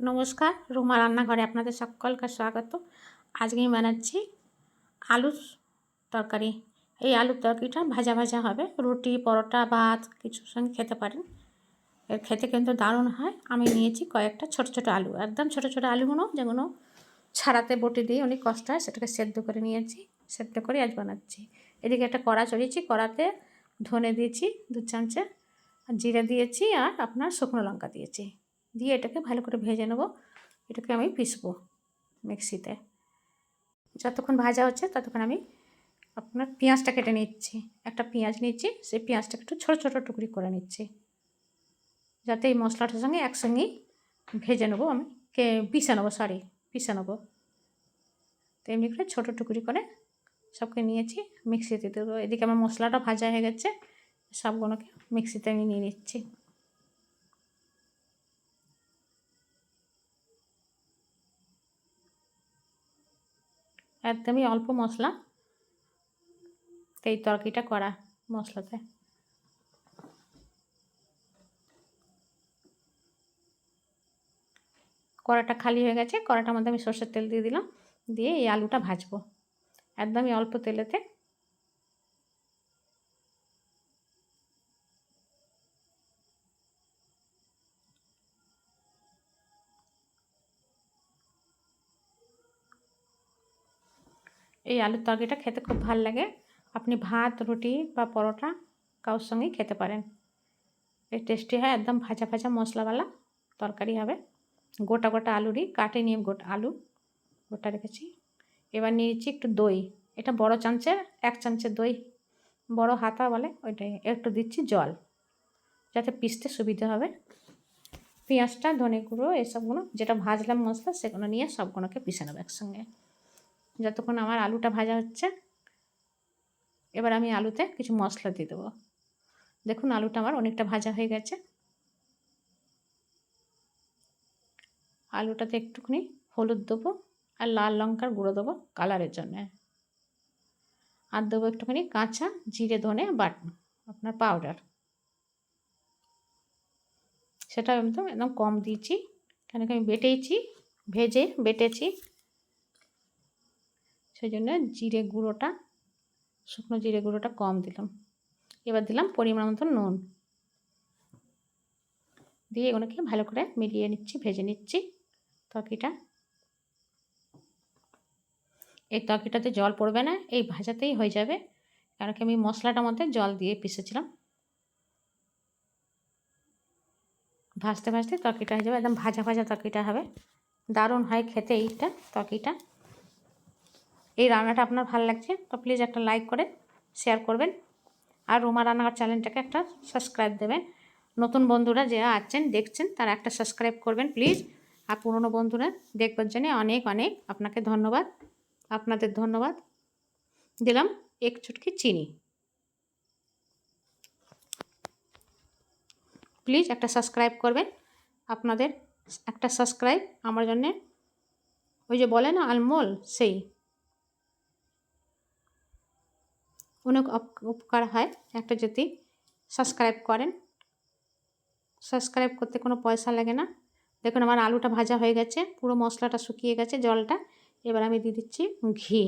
নমস্কার, রুমা রান্নাঘরে আপনাদের সকলকে স্বাগত। আজকে আমি বানাচ্ছি আলুর তরকারি। এই আলুর তরকারিটা ভাজা ভাজা হবে। রুটি, পরোটা, ভাত কিছুর সঙ্গে খেতে পারেন। এর খেতে কিন্তু দারুণ হয়। আমি নিয়েছি কয়েকটা ছোট ছোট আলু। একদম ছোট ছোট আলুগুলো যেগুলো ছাড়াতে বটি দিয়ে অনেক কষ্ট হয়, সেটাকে সেদ্ধ করে নিয়েছি, সেদ্ধ করে আজ বানাচ্ছি। এদিকে একটা কড়া চড়িয়েছি, কড়াতে ধনে দিয়েছি, দু চামচে জিরে দিয়েছি আর আপনার শুকনো লঙ্কা দিয়েছি। দিয়ে এটাকে ভালো করে ভেজে নেব। এটাকে আমি পিসবো মিক্সিতে। যতক্ষণ ভাজা হচ্ছে ততক্ষণ আমি আপনার পেঁয়াজটা কেটে নিচ্ছি। একটা পেঁয়াজ নিচ্ছি, সেই পেঁয়াজটাকে একটু ছোটো ছোটো টুকরি করে নিচ্ছি। যাতে এই মশলাটার সঙ্গে একসঙ্গেই ভেজে নেব আমি। কে, পিষে নেব সরি পিষে নেব। তো এমনি করে ছোটো টুকরি করে সবকে নিয়েছি মিক্সিতে। দেবো এদিকে আমার মশলাটা ভাজা হয়ে গেছে, সবগুলোকে মিক্সিতে আমি নিয়ে নিচ্ছি। একদমই অল্প মশলা। এই তরকারিটা করা মশলাতে। কড়াটা খালি হয়ে গেছে, কড়াটার মধ্যে আমি সর্ষের তেল দিয়ে দিলাম, দিয়ে এই আলুটা ভাজবো। একদমই অল্প তেলেতে এই আলুর তরকারিটা খেতে খুব ভালো লাগে। আপনি ভাত, রুটি বা পরোটা কারোর সঙ্গেই খেতে পারেন। এই টেস্টি হয়, একদম ভাজা ভাজা মশলাওয়ালা তরকারি হবে। গোটা গোটা আলুরই কাটে নিয়ে গোটা আলু গোটা রেখেছি। এবার নিয়েছি একটু দই। এটা বড় চামচের, এক চামচের দই। বড় হাতা বলে ওইটাই। একটু দিচ্ছি জল। যাতে পিসতে সুবিধে হবে। পেঁয়াজটা, ধনে গুঁড়ো, এসবগুলো, যেটা ভাজলাম মশলা, সেগুলো নিয়ে সবগুলোকে পিষে নেব একসঙ্গে। যতক্ষণ আমার আলুটা ভাজা হচ্ছে, এবার আমি আলুতে কিছু মশলা দিয়ে দেবো। দেখুন আলুটা আমার অনেকটা ভাজা হয়ে গেছে। আলুটাতে একটুখানি হলুদ দেবো আর লাল লঙ্কার গুঁড়ো দেবো কালারের জন্য। আর দেবো একটুখানি কাঁচা জিরে ধনে বাট, আপনার পাউডার। সেটা একদম একদম কম দিয়েছি, কেন আমি বেটেছি, ভেজে বেটেছি। সেই জন্য জিরে গুঁড়োটা, শুকনো জিরে গুঁড়োটা কম দিলাম। এবার দিলাম পরিমাণ মতো নুন। দিয়ে এগুলোকে ভালো করে মিলিয়ে নিচ্ছি, ভেজে নিচ্ছি তরকিটা এই তরকিটাতে জল পড়বে না, এই ভাজাতেই হয়ে যাবে। কারণ কি আমি মশলাটার মধ্যে জল দিয়ে পিষেছিলাম। ভাজতে ভাজতে তরকিটা হয়ে যাবে, একদম ভাজা ভাজা তরকিটা হবে। দারুণ হয় খেতে এইটা তরকিটা এই রান্নাটা আপনার ভালো লাগছে তো প্লিজ একটা লাইক করে শেয়ার করবেন। আর রুমা রান্নাঘর চ্যানেলটাকে একটা সাবস্ক্রাইব দেবেন। নতুন বন্ধুরা যারা আছেন, দেখছেন, তারা একটা সাবস্ক্রাইব করবেন প্লিজ আর পুরনো বন্ধুরা দেখবার জন্য অনেক অনেক আপনাকে ধন্যবাদ। আপনাদের ধন্যবাদ। দিলাম এক চুটকি চিনি। প্লিজ একটা সাবস্ক্রাইব করবেন। আপনাদের একটা সাবস্ক্রাইব আমার জন্যে ওই যে বলে না, আলমোল, সেই। অনেক উপকার হয়। একটা যদি সাবস্ক্রাইব করেন সাবস্ক্রাইব করতে কোনো পয়সা লাগে না। দেখুন আমার আলুটা ভাজা হয়ে গেছে, পুরো মশলাটা শুকিয়ে গেছে, জলটা। এবার আমি দিয়ে দিচ্ছি ঘি।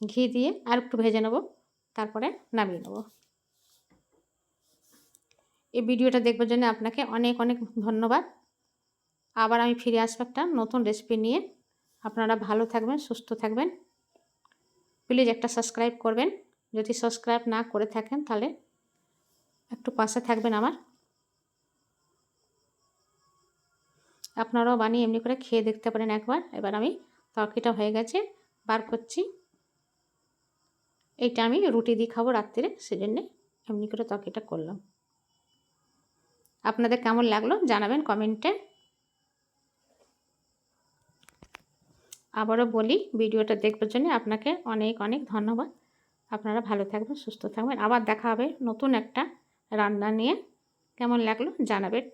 ঘি দিয়ে আর একটু ভেজে নেব, তারপরে নামিয়ে নেব। এই ভিডিওটা দেখবার জন্য আপনাকে অনেক অনেক ধন্যবাদ। আবার আমি ফিরে আসব একটা নতুন রেসিপি নিয়ে। আপনারা ভালো থাকবেন, সুস্থ থাকবেন। প্লিজ একটা সাবস্ক্রাইব করবেন। যদি সাবস্ক্রাইব না করে থাকেন তাহলে একটু পাশে থাকবেন আমার। আপনারাও বানিয়ে এমনি করে খেয়ে দেখতে পারেন একবার। এবার আমি তরকিটা হয়ে গেছে, বার করছি। এইটা আমি রুটি দিয়ে খাব রাত্রিরে, সেজন্যে এমনি করে তরকিটা করলাম। আপনাদের কেমন লাগল জানাবেন কমেন্টে। আবারও বলি, ভিডিওটা দেখবার জন্য আপনাকে অনেক অনেক ধন্যবাদ। আপনারা ভালো থাকবেন, সুস্থ থাকবেন। আবার দেখা হবে নতুন একটা রান্না নিয়ে। কেমন লাগল জানাবেন।